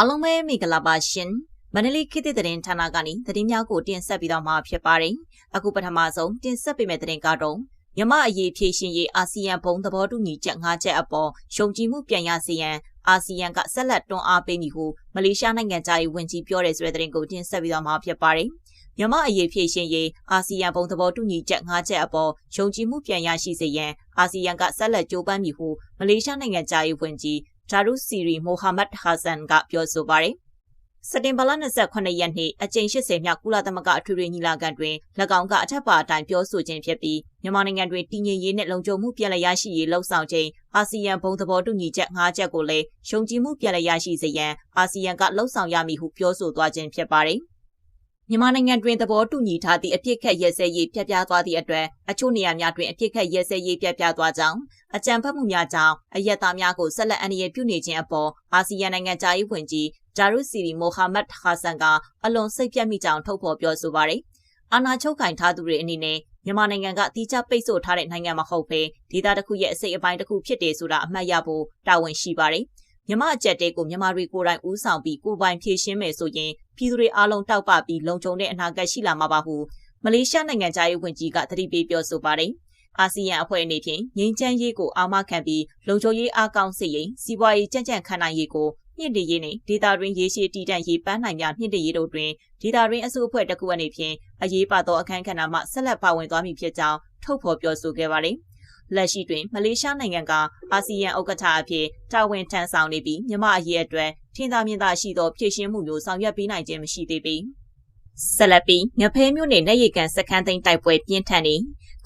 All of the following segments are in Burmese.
အားလုံးပဲမိဂလာပါရှင်မန္တလေးခေတ်သစ်သတင်းဌာနကနေသတင်းများကိုတင်ဆက်ပြီးတော့မှာဖြစ်ပါတယ်အခုပထမဆုံးတင်ဆက်ပေးမယ့်သတင်းကတော့မြမအရေးဖြည့်ရှင်ရေးအာဆီယံဘုံသဘောတူညီချက်၅ချက်အပေါ်ရှုံကြည်မှုပြန်ရစေရန်အာဆီယံကဆက်လက်တွန်းအားပေးမိဟုမလေးရှားနိုင်ငံသားရေးဝန်ကြီးပြောတဲ့ဆိုတဲ့သတင်းကိုတင်ဆက်ပြီးတော့မှာဖြစ်ပါတယ်မြမအရေးဖြည့်ရှင်ရေးအာဆီယံဘုံသဘောတူညီချက်၅ချက်အပေါ်ယုံကြည်မှုပြန်ရရှိစေရန်အာဆီယံကဆက်လက်ကြိုးပမ်းမိဟုမလေးရှားနိုင်ငံသားရေးဝန်ကြီး ဂျာရုစီရီမိုဟာမက်ဟာဆန်ကပြောဆိုပါတယ်။စက်တင်ဘာလ28ရက်နေ့အကြိမ်80မြောက်ကုလသမဂ္ဂအထွေထွေညီလာခံတွင်၎င်းကအထက်ပါအတိုင်းပြောဆိုခြင်းဖြစ်ပြီးမြန်မာနိုင်ငံတွင်တည်ငြိမ်ရေးနှင့်လုံခြုံမှုပြည်လည်ရရှိရေးလှုံ့ဆော်ခြင်းအာဆီယံဘုံသဘောတူညီချက်၅ချက်ကိုလည်းရှုံကြည်မှုပြည်လည်ရရှိစေရန်အာဆီယံကလှုံ့ဆော်ရမည်ဟုပြောဆိုသွားခြင်းဖြစ်ပါတယ်။မြန်မာနိုင်ငံတွင်သဘောတူညီထားသည့်အပြစ်ခတ်ရဲစဲရေးပြပြသွားသည့်အတွက်အချို့နေရာများတွင်အပြစ်ခတ်ရဲစဲရေးပြပြသွားကြောင်း အကြံဖတ်မှုများကြောင့်အယက်သားများကိုဆက်လက်အန္တရာယ်ပြုနေခြင်းအပေါ်အာဆီယံနိုင်ငံသားရေးဝန်ကြီးဂျာရုစီရီမိုဟာမက်ဟာဆန်ကအလွန်စိတ်ပြတ်မိကြောင်းထုတ်ဖော်ပြောဆိုပါတယ်။အာဏာချုပ်ကင်ထားသူတွေအနေနဲ့မြန်မာနိုင်ငံကတိကျပိတ်ဆို့ထားတဲ့နိုင်ငံမဟုတ်ဘဲဒေသတစ်ခုရဲ့အစိတ်အပိုင်းတစ်ခုဖြစ်တယ်ဆိုတာအမှတ်ရဖို့တာဝန်ရှိပါတယ်။မြမအကြက်တဲကိုမြန်မာတွေကိုယ်တိုင်ဦးဆောင်ပြီးကိုပိုင်ဖြည့်ရှင်းမယ်ဆိုရင်ပြည်သူတွေအားလုံးတောက်ပပြီးလုံခြုံတဲ့အနာဂတ်ရှိလာမှာပါဟုမလေးရှားနိုင်ငံသားရေးဝန်ကြီးကသတိပေးပြောဆိုပါတယ်။ အာဆီယံအဖွဲ့အနေဖြင့်ငြိမ်းချမ်းရေးကိုအာမခံပြီးလုံခြုံရေးအားကောင်းစေရင်စီးပွားရေးကြံ့ကြံ့ခံနိုင်ရေးကိုမြင့်တည်ရေးနဲ့ဒေတာတွင်ရေရှည်တည်တံ့ရေးပန်းနိုင်များမြင့်တည်ရေးတို့တွင်ဒေတာတွင်အစိုးအဖွဲ့တစ်ခုအနေဖြင့်အရေးပါသောအခမ်းကဏ္ဍမှဆက်လက်ပါဝင်သွားမည်ဖြစ်ကြောင်းထုတ်ဖော်ပြောဆိုခဲ့ပါတယ်။လက်ရှိတွင်မလေးရှားနိုင်ငံကအာဆီယံဥက္ကဋ္ဌအဖြစ်တာဝန်ထမ်းဆောင်နေပြီးမြမအရေးအတွက်ထင်သာမြင်သာရှိသောဖြည့်ရှင်းမှုမျိုးဆောင်ရွက်ပေးနိုင်ခြင်းမရှိသေးပေ ဆက်လက်ပြီးငဖဲမြို့နယ်နယ်ရီကန်စခန်းသိမ်းတိုက်ပွဲပြင်းထန်နေ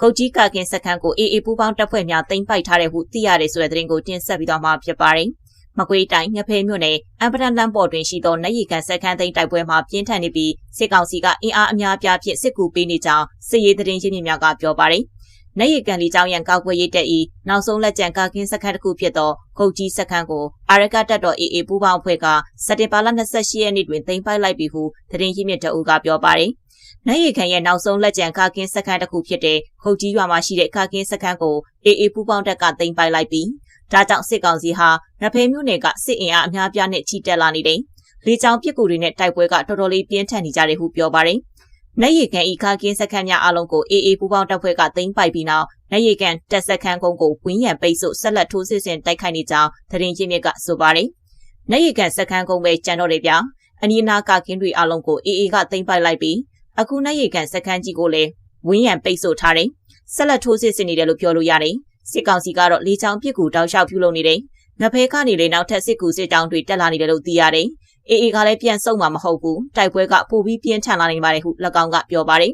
ကုတ်ကြီးကာကင်စခန်းကိုအေးအေးပူပေါင်းတပ်ဖွဲ့များသိမ်းပိုက်ထားတဲ့ဟုသိရတယ်ဆိုတဲ့သတင်းကိုတင်ဆက်ပြီးတော့မှဖြစ်ပါတယ်။မကွေးတိုင်းငဖဲမြို့နယ်အမ်ပဒန်လမ်းပေါ်တွင်ရှိသောနယ်ရီကန်စခန်းသိမ်းတိုက်ပွဲမှာပြင်းထန်နေပြီးစစ်ကောင်စီကအင်အားအများအပြားဖြင့်စစ်ကူပေးနေကြောင်းစစ်ရေးသတင်းရင်းမြစ်များကပြောပါတယ်။ နေရီကန်လီကျောင်းရန်ကောက်ွယ်ရေးတက်ဤနောက်ဆုံးလက်ကျန်ကာကင်းစခန်းတစ်ခုဖြစ်သောကုတ်ကြီးစခန်းကိုအာရကတက်တော်အေအေပူပေါင်းအဖွဲ့ကစက်တင်ဘာလ28ရက်နေ့တွင်သိမ်းပိုက်လိုက်ပြီဟုသတင်းရင်းမြစ်တအုပ်ကပြောပါတယ်။နိုင်ရီခန်ရဲ့နောက်ဆုံးလက်ကျန်ကာကင်းစခန်းတစ်ခုဖြစ်တဲ့ခုတ်ကြီးရွာမှာရှိတဲ့ကာကင်းစခန်းကိုအေအေပူပေါင်းတက်ကသိမ်းပိုက်လိုက်ပြီးဒါကြောင့်စစ်ကောင်စီဟာရဖဲမြို့နယ်ကစစ်အင်အားအများပြားနဲ့ချီတက်လာနေတယ်။လေကြောင်းပစ်ကူတွေနဲ့တိုက်ပွဲကတော်တော်လေးပြင်းထန်နေကြတယ်ဟုပြောပါတယ်။ လက်ရည်ကန်ဤခါကင်းစခန်းများအလုံးကိုအေးအေးပူပေါင်းတပ်ဖွဲ့ကသိမ်းပိုက်ပြီးနောက်လက်ရည်ကန်တပ်စခန်းကုန်းကိုဝင်းရံပိတ်ဆို့ဆက်လက်ထိုးစစ်ဆင်တိုက်ခိုက်နေကြောင်းသတင်းရင်းမြစ်ကဆိုပါတယ်။လက်ရည်ကန်စခန်းကုန်းပဲကြံတော့တယ်ဗျာ။အနီးနားကကင်းတွေအလုံးကိုအေးအေးကသိမ်းပိုက်လိုက်ပြီးအခုလက်ရည်ကန်စခန်းကြီးကိုလည်းဝင်းရံပိတ်ဆို့ထားတယ်။ဆက်လက်ထိုးစစ်ဆင်နေတယ်လို့ပြောလို့ရတယ်။စစ်ကောင်စီကတော့လေချောင်းပစ်ကူတောက်လျှောက်ပြုလုပ်နေတယ်။ငဖဲကနေလေနောက်ထပ်စစ်ကူစစ်တောင်းတွေတက်လာနေတယ်လို့သိရတယ်။ အေအေကလည်းပြန်ဆုတ်မှာမဟုတ်ဘူးတိုက်ပွဲကပိုပြီးပြင်းထန်လာနေပါတယ်ဟု၎င်းကပြောပါတယ်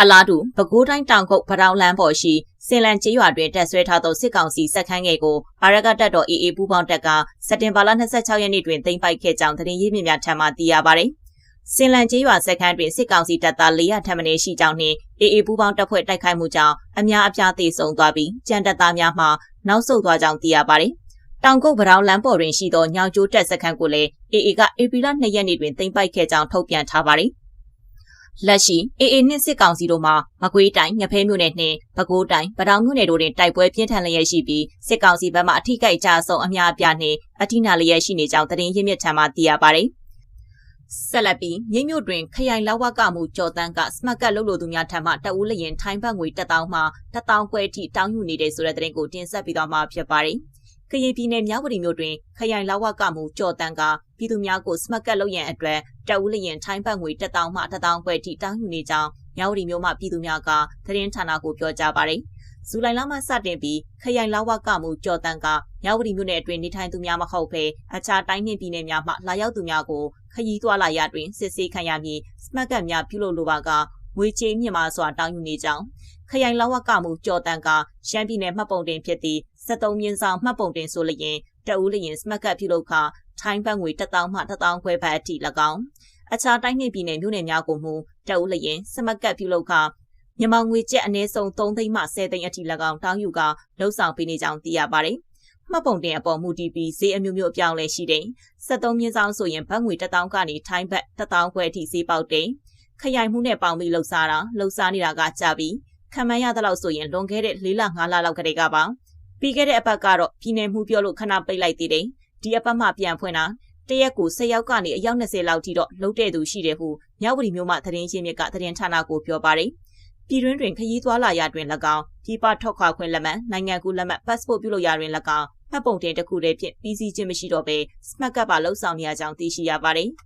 အလားတူပဲခူးတိုင်းတောင်ကုတ်ပတောင်လမ်းပေါ်ရှိစင်လန်ကျေးရွာတွင်တက်ဆွဲထားသောစစ်ကောင်စီစက်ခန်းငယ်ကိုအာရကတပ်တော်အေအေပူးပေါင်းတပ်ကစက်တင်ဘာလ26ရက်နေ့တွင်သိမ်းပိုက်ခဲ့ကြောင်းသတင်းရင်းမြစ်များထံမှသိရပါတယ်။စင်လန်ကျေးရွာစက်ခန်းတွင်စစ်ကောင်စီတပ်သား400ထပ်မံရှိကြောင်းနှင့်အေအေပူးပေါင်းတပ်ဖွဲ့တိုက်ခိုက်မှုကြောင့်အများအပြားသေဆုံးသွားပြီးကြံတပ်သားများမှနောက်ဆုတ်သွားကြောင်းသိရပါတယ်။ တောင်ကုတ်ဗရောင်းလမ်းပေါ်တွင်ရှိသောညောင်ကျိုးတက်စခန်းကိုလည်း AA ကဧပြီလ2ရက်နေ့တွင်သိမ်းပိုက်ခဲ့ကြောင်းထုတ်ပြန်ထားပါတယ်။လက်ရှိ AA နှင့်စစ်ကောင်စီတို့မှမကွေးတိုင်းငဖဲမြို့နယ်နှင့်ပဲခူးတိုင်းဗတောင်မြို့နယ်တို့တွင်တိုက်ပွဲပြင်းထန်လျက်ရှိပြီးစစ်ကောင်စီဘက်မှအထိကိကြဆုံးအများအပြားနှင့်အထိနာလျက်ရှိနေကြောင်းသတင်းရင်းမြစ်ထံမှသိရပါတယ်။ဆက်လက်ပြီးမြိတ်မြို့တွင်ခရိုင်လောက်ဝကမှုကြော်တန်းကစမတ်ကတ်လုပ်လို့သူများထံမှတအူးလျင်ထိုင်းဘတ်ငွေ1000မှ1000ခွဲအထိတောင်းယူနေတဲ့ဆိုတဲ့သတင်းကိုတင်ဆက်ပြီးတော့မှဖြစ်ပါတယ်။ ကရင်ပြည်နယ်မြဝတီမြို့တွင်ခရိုင်လာဝကမှုကြော်တန်ကပြည်သူများကိုစမတ်ကတ်လုပ်ရန်အတွက်တအူးလျင်ထိုင်းဘတ်ငွေ1000မှ1000ခွဲထိတောင်းယူနေကြောင်းမြဝတီမြို့မှပြည်သူများကသတင်းဌာနကိုပြောကြားပါတယ်။ဇူလိုင်လမှစတင်ပြီးခရိုင်လာဝကမှုကြော်တန်ကမြဝတီမြို့နယ်အတွင်းနေထိုင်သူများမဟုတ်ဘဲအခြားတိုင်းနှင့်ပြည်နယ်များမှလာရောက်သူများကိုခရီးသွားလာရတွင်စစ်ဆေးခံရမည်စမတ်ကတ်များပြုလုပ်လိုပါက ငွေချေးမြင့်မာစွာတောင်းယူနေကြောင်းခရိုင်လဝကမှုကြော်တန်ကရှမ်းပြည်နယ်မှတ်ပုံတင်ဖြစ်သည့်73မြင်းဆောင်မှတ်ပုံတင်ဆိုလျင်တအူးလျင်စမတ်ကတ်ပြုလုပ်ခထိုင်းဘတ်ငွေ1000မှ1000ခွဲဘတ်အထိ၎င်းအခြားတိုင်းနှင့်ပြည်နယ်မြို့နယ်များကိုမူတအူးလျင်စမတ်ကတ်ပြုလုပ်ခမြန်မာငွေကျပ်အနည်းဆုံး3သိန်းမှ10သိန်းအထိ၎င်းတောင်းယူကလှုပ်ဆောင်ပေးနေကြောင်းသိရပါတယ်မှတ်ပုံတင်အပေါ်မူတည်ပြီးဈေးအမျိုးမျိုးအပြောင်းလဲရှိတယ်။73မြင်းဆောင်ဆိုရင်ဘတ်ငွေ1000ကနေထိုင်းဘတ်1000ခွဲအထိဈေးပေါက်တယ်။ ခရိုင်မှုနဲ့ပေါင်ပြီးလှုပ်ရှားတာလှုပ်ရှားနေတာကကြပြီးခံမှန်းရသလောက်ဆိုရင်လွန်ခဲ့တဲ့၄လ၅လလောက်ကတည်းကပါပြီးခဲ့တဲ့အပတ်ကတော့ပြည်နယ်မှုပြောလို့ခဏပိတ်လိုက်သေးတယ်ဒီအပတ်မှပြန်ဖွင့်တာတရက်ကို10ယောက်ကနေအယောက်20လောက်ထိတော့လှုပ်တဲ့သူရှိတယ်ဟုမြဝတီမြို့မှသတင်းရင်းမြစ်ကသတင်းဌာနကိုပြောပါတယ်။ပြည်တွင်းတွင်ခရီးသွားလာရတွင်၎င်းပြည်ပထွက်ခွာခွင့်လက်မှတ်နိုင်ငံကူးလက်မှတ် passport ပြုလုပ်ရတွင်၎င်းမှတ်ပုံတင်တစ်ခုတည်းဖြင့်ပြီးစီးခြင်းမရှိတော့ဘဲ smart card ပါလှုပ်ဆောင်နေရကြောင်းသိရှိရပါတယ်။